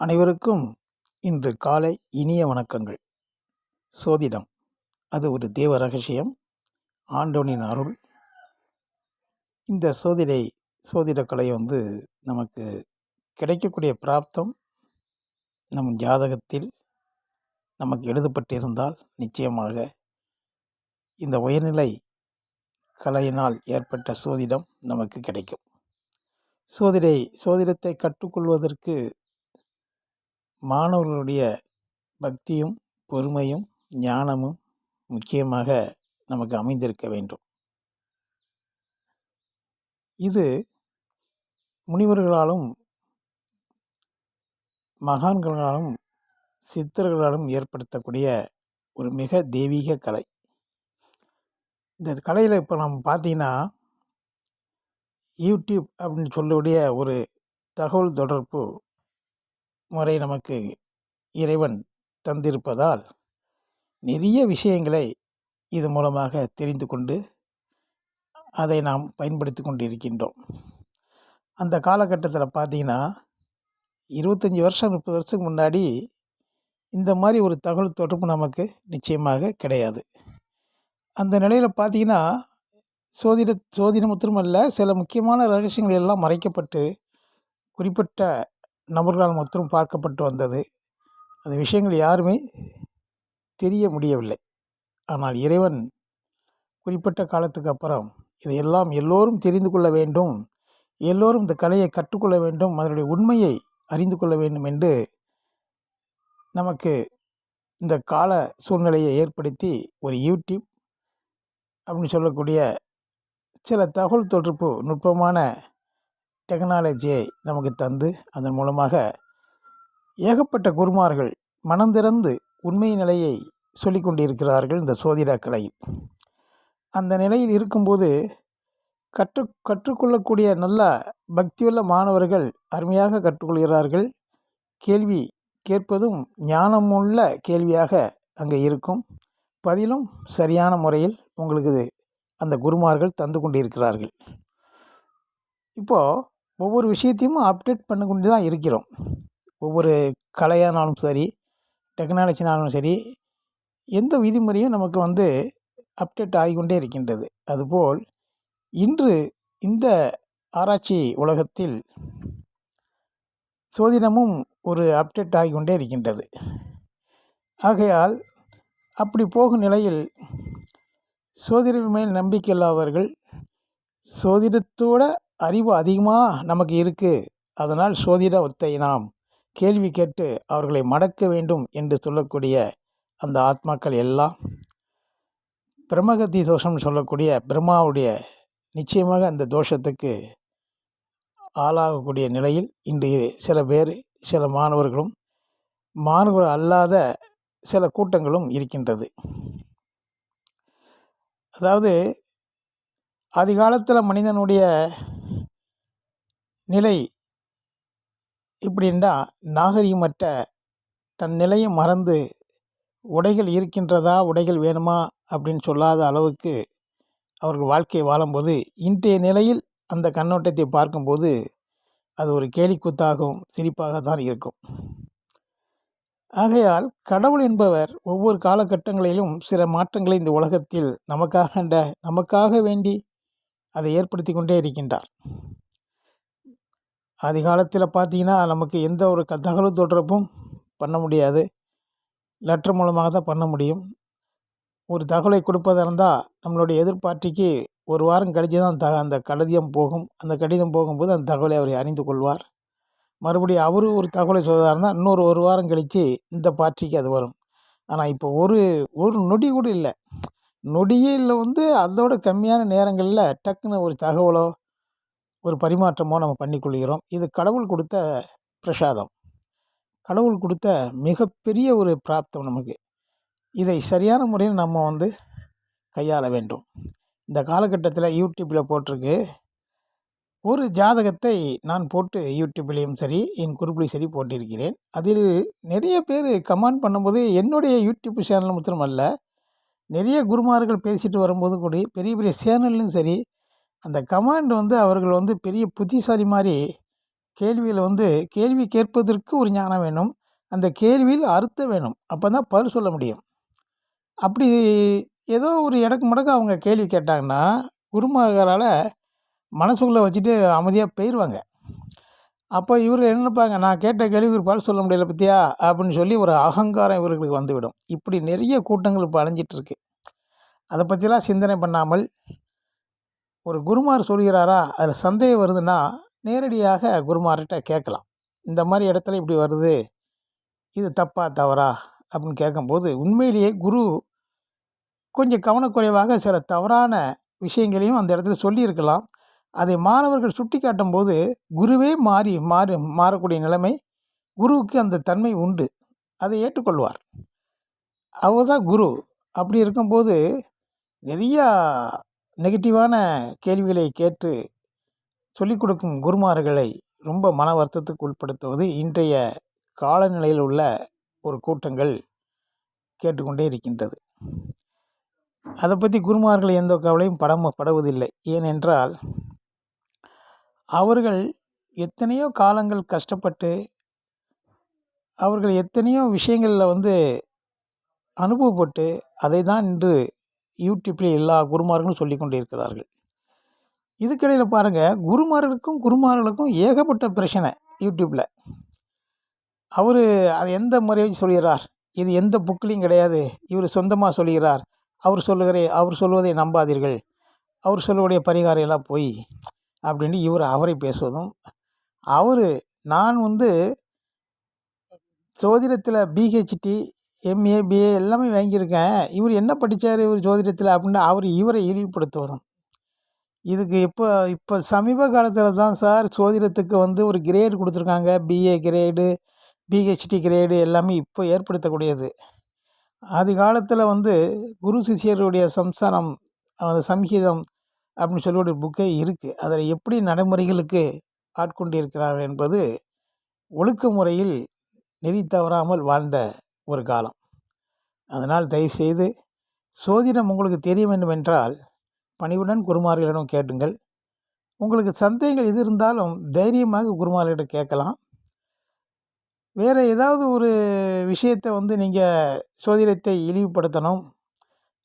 அனைவருக்கும் இன்று காலை இனிய வணக்கங்கள். சோதிடம் அது ஒரு தேவ ரகசியம் ஆண்டவனின் அருள். இந்த சோதிடை சோதிடக் கலை வந்து நமக்கு கிடைக்கக்கூடிய பிராப்தம் நம் ஜாதகத்தில் நமக்கு எழுதப்பட்டிருந்தால் நிச்சயமாக இந்த உயர்நிலை கலையினால் ஏற்பட்ட சோதிடம் நமக்கு கிடைக்கும். சோதிடை சோதிடத்தை கற்றுக்கொள்வதற்கு மாணவர்களுடைய பக்தியும் பொறுமையும் ஞானமும் முக்கியமாக நமக்கு அமைந்திருக்க வேண்டும். இது முனிவர்களாலும் மகான்களாலும் சித்தர்களாலும் ஏற்படுத்தக்கூடிய ஒரு மிக தெய்வீக கலை. இந்த கலையில் இப்போ நம்ம பார்த்தீங்கன்னா யூடியூப் அப்படின்னு சொல்லக்கூடிய ஒரு தகவல் தொடர்பு முறை நமக்கு இறைவன் தந்திருப்பதால் நிறைய விஷயங்களை இது மூலமாக தெரிந்து கொண்டு அதை நாம் பயன்படுத்தி கொண்டு இருக்கின்றோம் அந்த காலகட்டத்தில் பார்த்தீங்கன்னா இருபத்தஞ்சி வருஷம் முப்பது வருஷத்துக்கு முன்னாடி இந்த மாதிரி ஒரு தகவல் தொடர்பு நமக்கு நிச்சயமாக கிடையாது. அந்த நிலையில் பார்த்தீங்கன்னா சோதிட சோதிடம் மட்டுமல்ல சில முக்கியமான ரகசியங்கள் எல்லாம் மறைக்கப்பட்டு குறிப்பிட்ட நபர்களால் மற்றும் பார்க்கப்பட்டு வந்தது. அந்த விஷயங்கள் யாருமே தெரிய முடியவில்லை. ஆனால் இறைவன் குறிப்பிட்ட காலத்துக்கு அப்புறம் இதையெல்லாம் எல்லோரும் தெரிந்து கொள்ள வேண்டும். எல்லோரும் இந்த கலையை கற்றுக்கொள்ள வேண்டும். அதனுடைய உண்மையை அறிந்து கொள்ள வேண்டும் என்று நமக்கு இந்த கால சூழ்நிலையை ஏற்படுத்தி ஒரு யூடியூப் அப்படின்னு சொல்லக்கூடிய சில தகவல் தொடர்பு நுட்பமான டெக்னாலஜியை நமக்கு தந்து அதன் மூலமாக ஏகப்பட்ட குருமார்கள் மனந்திறந்து உண்மை நிலையை சொல்லி கொண்டிருக்கிறார்கள் இந்த சோதிட கலையில் அந்த நிலையில் இருக்கும்போது கற்று கற்றுக்கொள்ளக்கூடிய நல்ல பக்தியுள்ள மாணவர்கள் அருமையாக கற்றுக்கொள்கிறார்கள். கேள்வி கேட்பதும் ஞானமுள்ள கேள்வியாக அங்கே இருக்கும். பதிலும் சரியான முறையில் உங்களுக்கு அந்த குருமார்கள் தந்து கொண்டிருக்கிறார்கள். இப்போது ஒவ்வொரு விஷயத்தையும் அப்டேட் பண்ணி கொண்டு தான் இருக்கிறோம். ஒவ்வொரு கலையானாலும் சரி டெக்னாலஜினாலும் சரி எந்த விதிமுறையும் நமக்கு வந்து அப்டேட் ஆகிக்கொண்டே இருக்கின்றது. அதுபோல் இன்று இந்த ஆராய்ச்சி உலகத்தில் சோதிடமும் ஒரு அப்டேட் ஆகிக்கொண்டே இருக்கின்றது. ஆகையால் அப்படி போகும் நிலையில் சோதிட மேல் நம்பிக்கை இல்லாதவர்கள் சோதிடத்தோட அறிவு அதிகமாக நமக்கு இருக்குது அதனால் சோதிடத்தை நாம் கேள்வி கேட்டு அவர்களை மடக்க வேண்டும் என்று சொல்லக்கூடிய அந்த ஆத்மாக்கள் எல்லாம் பிரம்மகத்தி தோஷம்னு சொல்லக்கூடிய பிரம்மாவுடைய நிச்சயமாக அந்த தோஷத்துக்கு ஆளாகக்கூடிய நிலையில் இன்று சில பேர் சில மாணவர்களும் மாணவர் அல்லாத சில கூட்டங்களும் இருக்கின்றது. அதாவது அதிகாலத்தில் மனிதனுடைய நிலை இப்படின்னா நாகரிகமற்ற தன் நிலையை மறந்து உடைகள் இருக்கின்றதா உடைகள் வேணுமா அப்படின்னு சொல்லாத அளவுக்கு அவர்கள் வாழ்க்கை வாழும்போது இன்றைய நிலையில் அந்த கண்ணோட்டத்தை பார்க்கும்போது அது ஒரு கேலிக்கூத்தாகவும் சிரிப்பாக தான் இருக்கும். ஆகையால் கடவுள் என்பவர் ஒவ்வொரு காலகட்டங்களிலும் சில மாற்றங்களை இந்த உலகத்தில் நமக்காக நமக்காக வேண்டி அதை ஏற்படுத்தி கொண்டே இருக்கின்றார். ஆதிகாலத்தில் பார்த்தீங்கன்னா நமக்கு எந்த ஒரு க தகவல் தொடர்பும் பண்ண முடியாது. லெட்டர் மூலமாக தான் பண்ண முடியும். ஒரு தகவலை கொடுப்பதாக இருந்தால் நம்மளுடைய எதிர்பார்ட்டிக்கு ஒரு வாரம் கழித்து தான் த அந்த கடிதம் போகும். அந்த கடிதம் போகும்போது அந்த தகவலை அவர் அறிந்து கொள்வார். மறுபடியும் அவரு ஒரு தகவலை சொல்வதாக இருந்தால் இன்னொரு ஒரு வாரம் கழித்து இந்த பார்ட்டிக்கு அது வரும். ஆனால் இப்போ ஒரு ஒரு நொடி கூட இல்லை. நொடியில் வந்து அதோட கம்மியான நேரங்களில் டக்குன்னு ஒரு தகவலோ ஒரு பரிமாற்றமோ நம்ம பண்ணிக்கொள்கிறோம். இது கடவுள் கொடுத்த பிரசாதம். கடவுள் கொடுத்த மிகப்பெரிய ஒரு பிராப்தம் நமக்கு. இதை சரியான முறையில் நம்ம வந்து கையாள வேண்டும். இந்த காலகட்டத்தில் யூடியூப்பில் போட்டிருக்கு. ஒரு ஜாதகத்தை நான் போட்டு யூடியூப்லேயும் சரி என் குறிப்பிலையும் சரி போட்டிருக்கிறேன். அதில் நிறைய பேர் கமெண்ட் பண்ணும்போது என்னுடைய யூடியூப் சேனல் மாத்திரமல்ல நிறைய குருமார்கள் பேசிட்டு வரும்போது கூட பெரிய பெரிய சேனல்லையும் சரி அந்த கமாண்ட் வந்து அவர்கள் வந்து பெரிய புத்திசாலி மாதிரி கேள்வியில் வந்து கேள்வி கேட்பதற்கு ஒரு ஞானம் வேணும் அந்த கேள்வியில் அர்த்தம் வேணும். அப்போ தான் பதில் சொல்ல முடியும். அப்படி ஏதோ ஒரு இடக்கு முடக்கு அவங்க கேள்வி கேட்டாங்கன்னா குருமார்களால் மனசுக்குள்ளே வச்சுட்டு அமைதியாக போயிடுவாங்க அப்போ இவர் என்ன நினைப்பாங்க நான் கேட்ட கேள்வி ஒரு பதில் சொல்ல முடியல பத்தியா? அப்படின்னு சொல்லி ஒரு அகங்காரம் இவர்களுக்கு வந்துவிடும். இப்படி நிறைய கூட்டங்கள் இப்போ அலைஞ்சிட்ருக்கு அதை பற்றிலாம் சிந்தனை பண்ணாமல் ஒரு குருமார் சொல்கிறாரா? அதில் சந்தேகம் வருதுன்னா நேரடியாக குருமார்கிட்ட கேட்கலாம். இந்த மாதிரி இடத்துல இப்படி வருது. இது தப்பா தவறா? அப்படின்னு கேட்கும்போது உண்மையிலேயே குரு கொஞ்சம் கவனக்குறைவாக சில தவறான விஷயங்களையும் அந்த இடத்துல சொல்லியிருக்கலாம். அதை மாணவர்கள் சுட்டி காட்டும்போது குருவே மாறி மாறு மாறக்கூடிய நிலைமை குருவுக்கு அந்த தன்மை உண்டு. அதை ஏற்றுக்கொள்வார். அவர் தான் குரு. அப்படி இருக்கும்போது நிறையா நெகட்டிவான கேள்விகளை கேட்டு சொல்லிக் கொடுக்கும் குருமார்களை ரொம்ப மன வருத்தத்துக்கு உட்படுத்துவது இன்றைய காலநிலையில் உள்ள ஒரு கூட்டங்கள் கேட்டுக்கொண்டே இருக்கின்றது. அதை பற்றி குருமார்கள் எந்த கவலையும் படம் படுவதில்லை. ஏனென்றால் அவர்கள் எத்தனையோ காலங்கள் கஷ்டப்பட்டு அவர்கள் எத்தனையோ விஷயங்களில் வந்து அனுபவப்பட்டு அதை தான் இன்று யூடியூப்பில் எல்லா குருமார்களும் சொல்லி கொண்டிருக்கிறார்கள் இதுக்கிடையில் பாருங்கள் குருமார்களுக்கும் குருமார்களுக்கும் ஏகப்பட்ட பிரச்சனை யூடியூப்பில் அவர் அதை எந்த முறையை சொல்கிறார்? இது எந்த புக்லேயும் கிடையாது. இவர் சொந்தமாக சொல்கிறார். அவர் சொல்லுகிற அவர் சொல்வதை நம்பாதீர்கள். அவர் சொல்லக்கூடிய பரிகாரம் எல்லாம் போய் அப்படின்னு இவர் அவரை பேசுவதும் அவர் நான் வந்து சோதிடத்தில் பிஹெச்டி எம்ஏ பிஏ எல்லாமே வாங்கியிருக்கேன். இவர் என்ன படித்தார் இவர் ஜோதிடத்தில் அப்படின்னு அவர் இவரை இழிவுபடுத்துவதும். இதுக்கு இப்போ இப்போ சமீப காலத்தில் தான் சார் ஜோதிடத்துக்கு வந்து ஒரு கிரேடு கொடுத்துருக்காங்க. பிஏ கிரேடு பிஹெச்டி கிரேடு எல்லாமே இப்போ ஏற்படுத்தக்கூடியது. ஆதி காலத்தில் வந்து குரு சிஷியருடைய சம்சாரம் அந்த சம்ஹீதம் அப்படின்னு சொல்லி ஒரு புக்கே இருக்குது அதில் எப்படி நடைமுறைகளுக்கு ஆட்கொண்டு என்பது ஒழுக்க முறையில் நெறி தவறாமல் வாழ்ந்த ஒரு காலம். அதனால் தயவுசெய்து சோதிடம் உங்களுக்கு தெரிய வேண்டும் என்றால் பணிவுடன் குருமார்களிடம் கேட்டுங்கள். உங்களுக்கு சந்தேகங்கள் எது இருந்தாலும் தைரியமாக குருமார்களிடம் கேட்கலாம். வேறு ஏதாவது ஒரு விஷயத்தை வந்து நீங்கள் சோதிடத்தை இழிவுபடுத்தணும்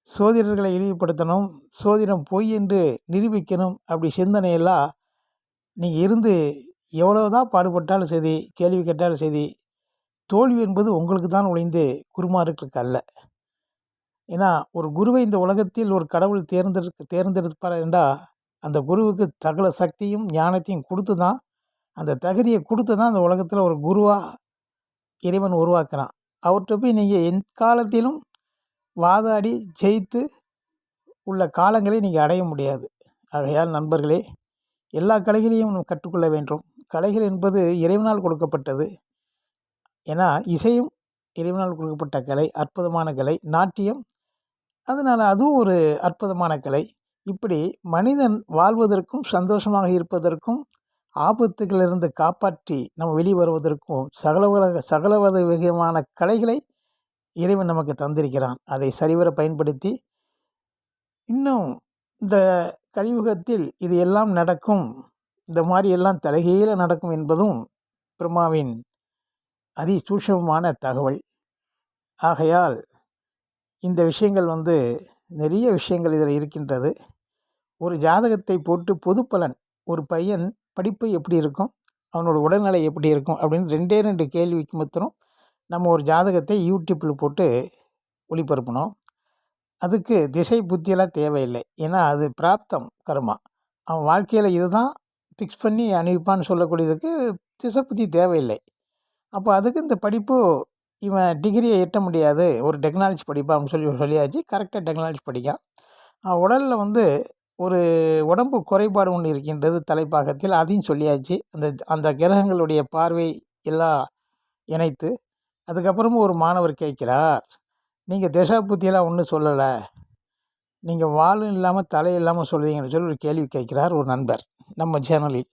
சோதிடர்களை இழிவுபடுத்தணும் சோதிடம் பொய் என்று நிரூபிக்கணும் அப்படி சிந்தனையெல்லாம் நீங்கள் இருந்து எவ்வளோ தான் பாடுபட்டாலும் சரி கேள்வி கேட்டாலும் சரி தோல்வி என்பது உங்களுக்கு தான் உழைந்து குருமார்களுக்கு அல்ல. ஏன்னா ஒரு குருவை இந்த உலகத்தில் ஒரு கடவுள் தேர்ந்தெடுக்க தேர்ந்தெடுப்பார் என்றால் அந்த குருவுக்கு சகல சக்தியும் ஞானத்தையும் கொடுத்து தான் அந்த தகுதியை கொடுத்து தான் அந்த உலகத்தில் ஒரு குருவாக இறைவன் உருவாக்குறான். அவர்கிட்ட போய் நீங்கள் எக்காலத்திலும் வாதாடி ஜெயித்து உள்ள காலங்களை நீங்கள் அடைய முடியாது. ஆகையால் நண்பர்களே எல்லா கலைகளையும் கற்றுக்கொள்ள வேண்டும். கலைகள் என்பது இறைவனால் கொடுக்கப்பட்டது. ஏன்னா இசையும் இறைவனால் கொடுக்கப்பட்ட கலை அற்புதமான கலை நாட்டியம். அதனால் அதுவும் ஒரு அற்புதமான கலை. இப்படி மனிதன் வாழ்வதற்கும் சந்தோஷமாக இருப்பதற்கும் ஆபத்துகளிலிருந்து காப்பாற்றி நம்ம வெளியே வருவதற்கும் சகல சகலவத விதமான கலைகளை இறைவன் நமக்கு தந்திருக்கிறான். அதை சரிவர பயன்படுத்தி இன்னும் இந்த கலியுகத்தில் இது எல்லாம் நடக்கும். இந்த மாதிரி எல்லாம் தலைகீழ நடக்கும் என்பதும் பிரம்மாவின் அதிசூட்சமான தகவல். ஆகையால் இந்த விஷயங்கள் வந்து நிறைய விஷயங்கள் இதில் இருக்கின்றது. ஒரு ஜாதகத்தை போட்டு பொது பலன் ஒரு பையன் படிப்பு எப்படி இருக்கும் அவனோட உடல்நிலை எப்படி இருக்கும் அப்படின்னு ரெண்டே ரெண்டு கேள்விக்கு மொத்தம் நம்ம ஒரு ஜாதகத்தை யூடியூப்பில் போட்டு ஒளிபரப்பணும் அதுக்கு திசை புத்தியெல்லாம் தேவையில்லை. ஏன்னா அது பிராப்தம் கர்மா. அவன் வாழ்க்கையில் இதுதான் ஃபிக்ஸ் பண்ணி அனுப்பிப்பான்னு சொல்லக்கூடியதுக்கு திசை புத்தி தேவையில்லை. அப்போ அதுக்கு இந்த படிப்பு இவன் டிகிரியை எட்ட முடியாது. ஒரு டெக்னாலஜி படிப்பான் அப்படின்னு சொல்லி சொல்லியாச்சு. கரெக்டாக டெக்னாலஜி படிக்கான் உடலில் வந்து ஒரு உடம்பு குறைபாடு ஒன்று இருக்கின்றது தலைப்பாகத்தில் அதையும் சொல்லியாச்சு. அந்த அந்த கிரகங்களுடைய பார்வை எல்லாம் இணைத்து. அதுக்கப்புறமும் ஒரு மாணவர் கேட்கிறார் நீங்கள் திசா புத்தியெல்லாம் ஒன்றும் சொல்லலை. நீங்கள் வாழும் இல்லாமல் தலை இல்லாமல் சொல்லுவீங்கன்னு சொல்லி ஒரு கேள்வி கேட்கிறார் ஒரு நண்பர் நம்ம சேனலில்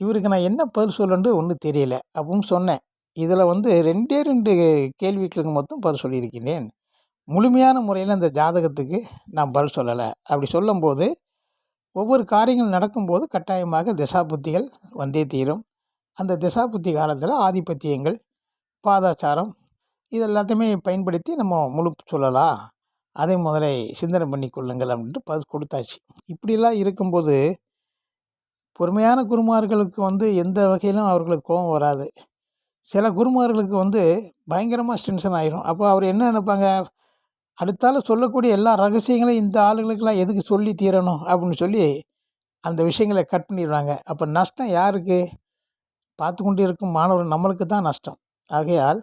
இவருக்கு நான் என்ன பதில் சொல்லணுன்னு ஒன்றும் தெரியல அப்படின்னு சொன்னேன். இதில் வந்து ரெண்டே ரெண்டு கேள்விகளுக்கு மொத்தம் பதில் சொல்லியிருக்கிறேன். முழுமையான முறையில் அந்த ஜாதகத்துக்கு நான் பதில் சொல்லலை. அப்படி சொல்லும்போது ஒவ்வொரு காரியங்கள் நடக்கும்போது கட்டாயமாக திசா புத்திகள் வந்தே தீரும். அந்த திசாபுத்தி காலத்தில் ஆதிபத்தியங்கள் பாதாச்சாரம் இது எல்லாத்தையுமே பயன்படுத்தி நம்ம முழு சொல்லலாம். அதை முதலை சிந்தனை பண்ணி கொள்ளுங்கள் அப்படின்ட்டு பதில் கொடுத்தாச்சு. இப்படிலாம் இருக்கும்போது பொறுமையான குருமார்களுக்கு வந்து எந்த வகையிலும் அவர்களுக்கு கோபம் வராது. சில குருமார்களுக்கு வந்து பயங்கரமாக டென்ஷன் ஆயிரும். அப்போ அவர் என்ன நினைப்பாங்க? அடுத்தால சொல்லக்கூடிய எல்லா ரகசியங்களையும் இந்த ஆளுகளுக்கெல்லாம் எதுக்கு சொல்லி தீரணும்? அப்படின்னு சொல்லி அந்த விஷயங்களை கட் பண்ணிடுவாங்க. அப்போ நஷ்டம் யாருக்கு? பார்த்து கொண்டு இருக்கும் மாணவர் நம்மளுக்கு தான் நஷ்டம். ஆகையால்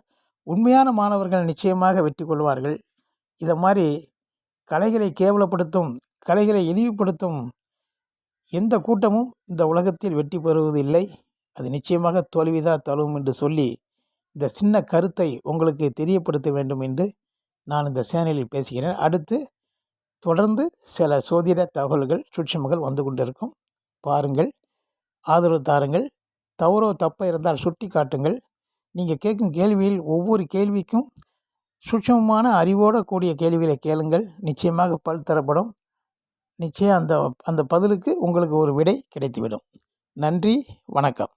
உண்மையான மாணவர்கள் நிச்சயமாக வெற்றி கொள்வார்கள். இதை மாதிரி கலைகளை கேவலப்படுத்தும் கலைகளை இழிவுபடுத்தும் எந்த கூட்டமும் இந்த உலகத்தில் வெற்றி பெறுவதில்லை. அது நிச்சயமாக தோல்விதா தழுவும் என்று சொல்லி இந்த சின்ன கருத்தை உங்களுக்கு தெரியப்படுத்த வேண்டும் என்று நான் இந்த சேனலில் பேசுகிறேன். அடுத்து தொடர்ந்து சில சோதிட தகவல்கள் சுட்சமகள் வந்து கொண்டிருக்கும். பாருங்கள் ஆதரவு தாருங்கள். தவறோ தப்பாக இருந்தால் சுட்டி காட்டுங்கள். நீங்கள் கேட்கும் கேள்வியில் ஒவ்வொரு கேள்விக்கும் சுட்சமமான அறிவோடு கூடிய கேள்விகளை கேளுங்கள். நிச்சயமாக பல் தரப்படும். நிச்சயம் அந்த அந்த பதிலுக்கு உங்களுக்கு ஒரு விடை கிடைத்துவிடும். நன்றி வணக்கம்.